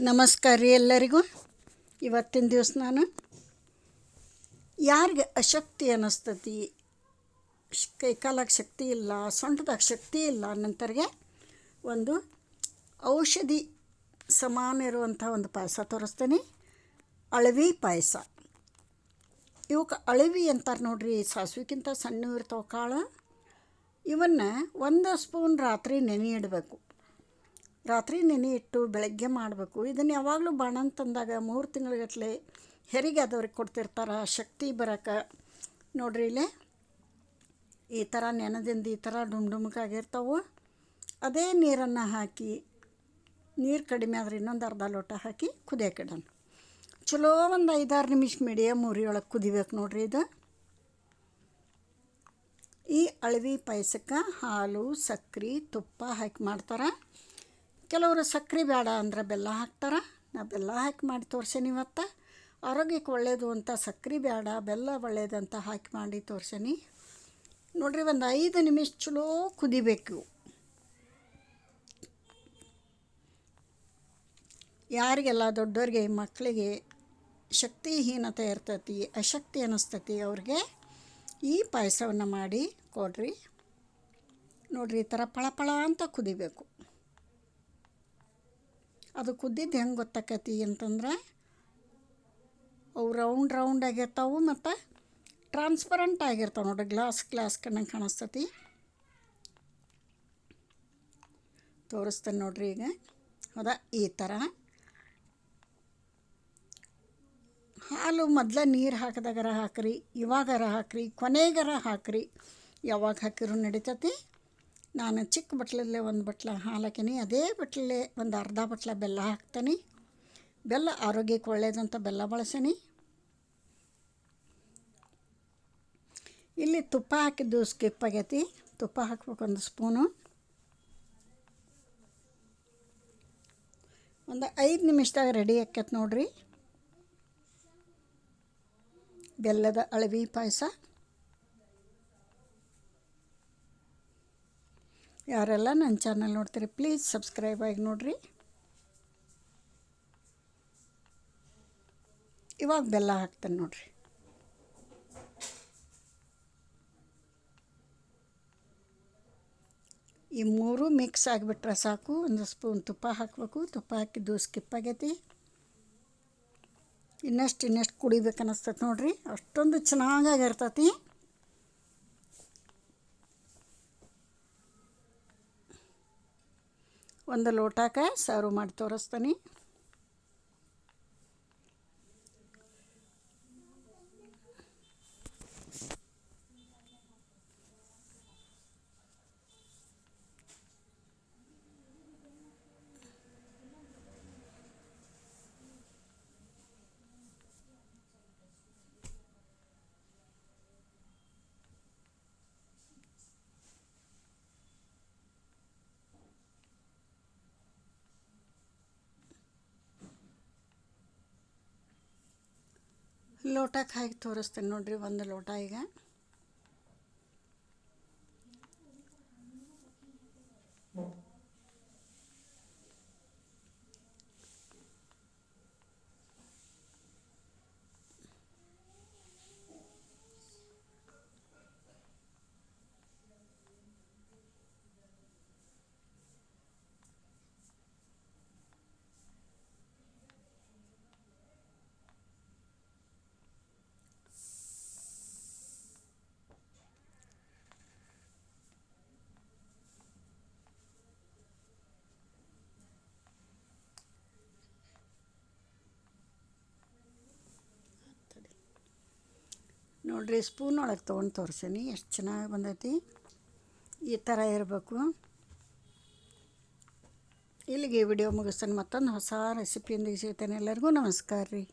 ನಮಸ್ಕಾರ ರೀ ಎಲ್ಲರಿಗೂ. ಇವತ್ತಿನ ದಿವಸ ನಾನು ಯಾರಿಗೆ ಅಶಕ್ತಿ ಅನ್ನಿಸ್ತತಿ? ಕೈಕಾಲಾಗ ಶಕ್ತಿ ಇಲ್ಲ, ಸೊಂಟದಾಗ ಶಕ್ತಿ ಇಲ್ಲ ಅನ್ನಂತರಿಗೆ ಒಂದು ಔಷಧಿ ಸಮಾನ ಇರುವಂಥ ಒಂದು ಪಾಯಸ ತೋರಿಸ್ತೀನಿ. ಅಳವಿ ಪಾಯಸ. ಇವಕ್ಕೆ ಅಳವಿ ಅಂತಾರೆ ನೋಡ್ರಿ ಸಾಸಿವೆಗಿಂತ ಸಣ್ಣ ಇರ್ತಾವೆ ಕಾಳು. ಇವನ್ನು ಒಂದು ಸ್ಪೂನ್ ರಾತ್ರಿ ನೆನೆ ಇಡಬೇಕು. ರಾತ್ರಿ ನೆನೆ ಇಟ್ಟು ಬೆಳಗ್ಗೆ ಮಾಡಬೇಕು. ಇದನ್ನು ಯಾವಾಗಲೂ ಬಾಣಂತಂದಾಗ ಮೂರು ತಿಂಗಳಗಟ್ಟಲೆ ಹೆರಿಗೆ ಆದವ್ರಿಗೆ ಕೊಡ್ತಿರ್ತಾರೆ. ಶಕ್ತಿ ಬರೋಕೆ. ನೋಡ್ರಿ ಇಲ್ಲೇ, ಈ ಥರ ನೆನೆದಿಂದ ಈ ಥರ ಡುಮ್ ಡುಮ್ಕಾಗಿರ್ತಾವೆ ಅದೇ ನೀರನ್ನು ಹಾಕಿ, ನೀರು ಕಡಿಮೆ ಆದ್ರೆ ಇನ್ನೊಂದು ಅರ್ಧ ಲೋಟ ಹಾಕಿ ಕುದಿಯೋಕಿಡೋಣ. ಚಲೋ ಒಂದು ಐದಾರು ನಿಮಿಷ ಮೀಡಿಯಮ್ ಉರಿಯೊಳಗೆ ಕುದಿಬೇಕು ನೋಡ್ರಿ ಇದು. ಈ ಅಳವಿ ಪಾಯಸಕ್ಕೆ ಹಾಲು, ಸಕ್ರೆ, ತುಪ್ಪ ಹಾಕಿ ಮಾಡ್ತಾರೆ. ಕೆಲವರು ಸಕ್ಕರೆ ಬೇಡ ಅಂದ್ರೆ ಬೆಲ್ಲ ಹಾಕ್ತಾರೆ? ನಾ ಬೆಲ್ಲ ಹಾಕಿ ಮಾಡಿ ತೋರ್ಸೇನಿ ಇವತ್ತು. ಆರೋಗ್ಯಕ್ಕೆ ಒಳ್ಳೆಯದು ಅಂತ ಸಕ್ಕರೆ ಬೇಡ, ಬೆಲ್ಲ ಒಳ್ಳೇದು ಅಂತ ಹಾಕಿ ಮಾಡಿ ತೋರ್ಸೇನಿ. ನೋಡ್ರಿ ಒಂದು ಐದು ನಿಮಿಷ ಚಲೋ ಕುದಿಬೇಕು ಯಾರಿಗೆಲ್ಲ ದೊಡ್ಡವ್ರಿಗೆ ಮಕ್ಕಳಿಗೆ ಶಕ್ತಿಹೀನತೆ ಇರ್ತೈತಿ, ಅಶಕ್ತಿ ಅನ್ನಿಸ್ತೈತಿ, ಅವ್ರಿಗೆ ಈ ಪಾಯಸವನ್ನು ಮಾಡಿ ಕೊಡ್ರಿ. ನೋಡ್ರಿ ಈ ಥರ ಪಳಪಳ ಅಂತ ಕುದಿಬೇಕು. ಅದು ಕುದ್ದಿದ್ದು ಹೆಂಗೆ ಗೊತ್ತಾಕತಿ ಅಂತಂದ್ರೆ ಅವು ರೌಂಡ್ ರೌಂಡ್ ಆಗಿರ್ತಾವೆ ಮತ್ತು ಟ್ರಾನ್ಸ್ಪರೆಂಟ್ ಆಗಿರ್ತಾವೆ ನೋಡಿ ಗ್ಲಾಸ್ ಗ್ಲಾಸ್ ಕಣ್ಣಂಗೆ ಕಾಣಿಸ್ತತಿ. ತೋರಿಸ್ತೇನೆ ನೋಡ್ರಿ ಈಗ. ಹೌದಾ ಈ ಥರ ಹಾಲು ಮೊದಲ ನೀರು ಹಾಕಿದಾಗರ ಹಾಕ್ರಿ, ಇವಾಗರ ಹಾಕ್ರಿ, ಕೊನೆಗರ ಹಾಕ್ರಿ, ಯಾವಾಗ ಹಾಕಿರೂ ನಡೀತತಿ. ನಾನು ಚಿಕ್ಕ ಬಟ್ಲಲ್ಲೇ ಒಂದು ಬಟ್ಲ ಹಾಲು ಹಾಕೀನಿ ಅದೇ ಬಟ್ಲಲ್ಲೇ ಒಂದು ಅರ್ಧ ಬಟ್ಲ ಬೆಲ್ಲ ಹಾಕ್ತೀನಿ. ಬೆಲ್ಲ ಆರೋಗ್ಯಕ್ಕೆ ಒಳ್ಳೆಯದಂತ ಬೆಲ್ಲ ಬಳಸೀನಿ. ಇಲ್ಲಿ ತುಪ್ಪ ಹಾಕಿದ್ದು ಸ್ಕಿಪ್ ಆಗೈತಿ. ತುಪ್ಪ ಹಾಕ್ಬೇಕು ಒಂದು ಸ್ಪೂನು. ಒಂದು ಐದು ನಿಮಿಷದಾಗ ರೆಡಿ ಆಕೈತೆ ನೋಡ್ರಿ. ಬೆಲ್ಲದ ಅಳವಿ ಪಾಯಸ. ಯಾರೆಲ್ಲ ನನ್ನ ಚಾನಲ್ ನೋಡ್ತೀರಿ ಪ್ಲೀಸ್ ಸಬ್ಸ್ಕ್ರೈಬ್ ಆಗಿ ನೋಡಿರಿ. ಇವಾಗ ಬೆಲ್ಲ ಹಾಕ್ತೇನೆ ನೋಡಿರಿ. ಈ ಮೂರು ಮಿಕ್ಸ್ ಆಗಿಬಿಟ್ರೆ ಸಾಕು, ಒಂದು ಸ್ಪೂನ್ ತುಪ್ಪ ಹಾಕಬೇಕು. ತುಪ್ಪ ಹಾಕಿದ್ದು ಸ್ಕಿಪ್ ಆಗೈತಿ. ಇನ್ನಷ್ಟು ಇನ್ನಷ್ಟು ಕುಡಿಬೇಕು ಅನ್ನಿಸ್ತೈತೆ ನೋಡ್ರಿ. ಅಷ್ಟೊಂದು ಚೆನ್ನಾಗಾಗಿರ್ತೈತಿ. ಒಂದು ಲೋಟಕ್ಕೆ ಸರ್ವ್ ಮಾಡಿ ತೋರಿಸ್ತೀನಿ. ಲೋಟಕ್ಕೆ ಹಾಕಿ ತೋರಿಸ್ತೇನೆ ನೋಡ್ರಿ ಒಂದು ಲೋಟ ಈಗ. ನೋಡ್ರಿ ಸ್ಪೂನ್ ಒಳಗೆ ತೊಗೊಂಡು ತೋರಿಸೀನಿ, ಎಷ್ಟು ಚೆನ್ನಾಗಿ ಬಂದೈತಿ. ಈ ಥರ ಇರಬೇಕು. ಇಲ್ಲಿಗೆ ವಿಡಿಯೋ ಮುಗಿಸ್ತೇನೆ, ಮತ್ತೊಂದು ಹೊಸ ರೆಸಿಪಿಯೊಂದಿಗೆ ಸಿಗ್ತೇನೆ ಎಲ್ಲರಿಗೂ. ನಮಸ್ಕಾರ ರೀ